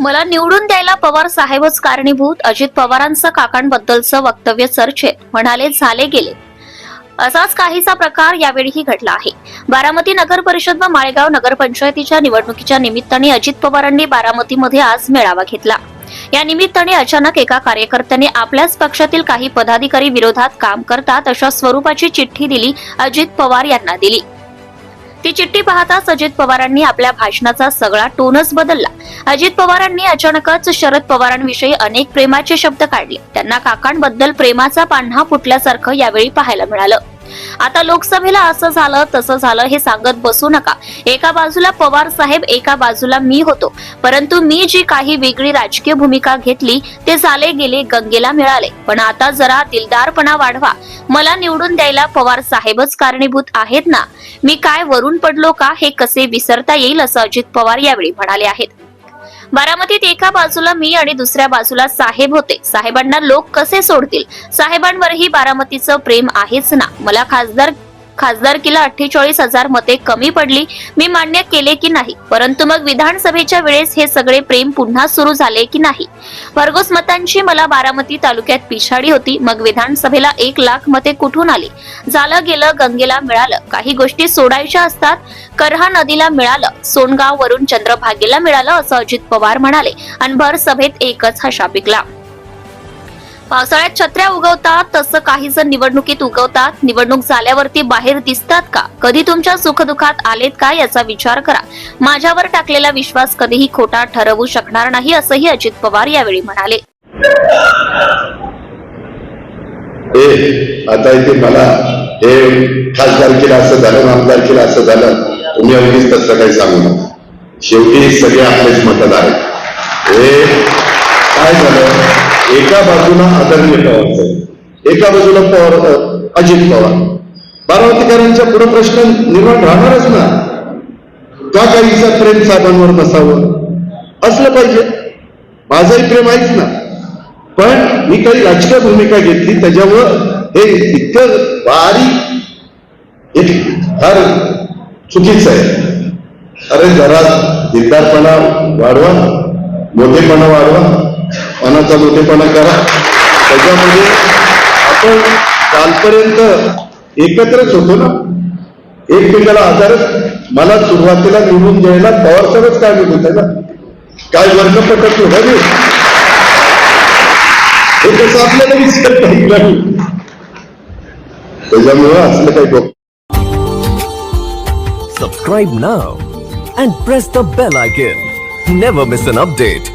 मला निवडून द्यायला पवार साहेबच कारणीभूत. अजित पवारांचं काकांबद्दलचं वक्तव्य चर्चेत. म्हणाले झाले गेले. असाच काहीसा प्रकार यावेळीही घडला आहे. बारामती नगर परिषद व माळेगाव नगरपंचायतीच्या निवडणुकीच्या निमित्ताने अजित पवारांनी बारामतीमध्ये आज मेळावा घेतला. या निमित्ताने अचानक एका कार्यकर्त्याने आपल्याच पक्षातील काही पदाधिकारी विरोधात काम करतात अशा स्वरूपाची चिठ्ठी दिली अजित पवार यांना दिली. ती चिठ्ठी पाहताच अजित पवारांनी आपल्या भाषणाचा सगळा टोनच बदलला. अजित पवारांनी अचानकच शरद पवारांविषयी अनेक प्रेमाचे शब्द काढले. त्यांना काकांबद्दल प्रेमाचा पान्हा फुटल्यासारखं यावेळी पाहायला मिळालं. आता लोकसभेला असं झालं तसं झालं हे सांगत बसू नका. एका बाजूला पवार साहेब एका बाजूला मी होतो. परंतु मी जी काही वेगळी राजकीय भूमिका घेतली ते झाले गेले गंगेला मिळाले. पण आता जरा दिलदारपणा वाढवा. मला निवडून द्यायला पवार साहेबच कारणीभूत आहेत ना? मी काय वरून पडलो का हे कसे विसरता येईल असं अजित पवार यावेळी म्हणाले आहेत. बारामतीत एका बाजूला मी आणि दुसऱ्या बाजूला साहेब होते. साहेबांना लोक कसे सोडतील? साहेबांवरही बारामतीचं प्रेम आहेच ना? मला खासदार खासदारकीला अठ्ठेचाळीस हजार मते कमी पडली. मी मान्य केले की नाही. परंतु मग विधानसभेच्या वेळेस हे सगळे प्रेम पुन्हा सुरू झाले की नाही? भरघोस मतांची मला बारामती तालुक्यात पिछाडी होती. मग विधानसभेला एक लाख मते कुठून आली? झालं गेलं गंगेला मिळालं. काही गोष्टी सोडायच्या असतात करहा नदीला मिळालं. सोनगाव वरून चंद्रभागेला मिळालं असं अजित पवार म्हणाले. आणि भर सभेत एकच हा पिकला पावसाळ्यात छत्र्या उगवतात तसं काही जण निवडणुकीत उगवतात. निवडणूक झाल्यावरती बाहेर दिसतात का? कधी तुमच्या सुखदुःखात आलेत का याचा विचार करा. माझ्यावर टाकलेला विश्वास कधीही खोटा ठरवू शकणार नाही असंही अजित पवार यावेळी म्हणाले. आता इथे मला हे खासदारकीला असं झालं आमदारकीला असं झालं तुम्ही अगदीच तसं काही सांगू नका. शेवटी सगळे आपलेच मतदार आहेत. हे काय झालं? एका बाजूला आदरणीय पवार साहेब एका बाजूला पवार अजित पवार. बारामतीकरांच्या पुढे प्रश्न निर्माण राहणारच ना. का काहीचा प्रेम साहेबांवर नसावं असलं पाहिजे. माझंही प्रेम आहेच ना. पण मी काही राजकीय भूमिका घेतली त्याच्यामुळं हे इतकं बारीक फार चुकीचं आहे. अरे जरा दिलदारपणा वाढवा मोठेपणा वाढवा. मनाचा मोठेपणा करा. त्याच्यामध्ये आपण कालपर्यंत एकत्रच होतो ना. एकमेकाला आधार मला सुरुवातीला निवडून द्यायला पवारसाहेबच काय होते ना. काय वर्ग पटत नव्हते हे कसं आपल्याला विसरत नाही त्याच्यामुळं असलं काही बघ. Subscribe now and press the bell icon. Never miss an update.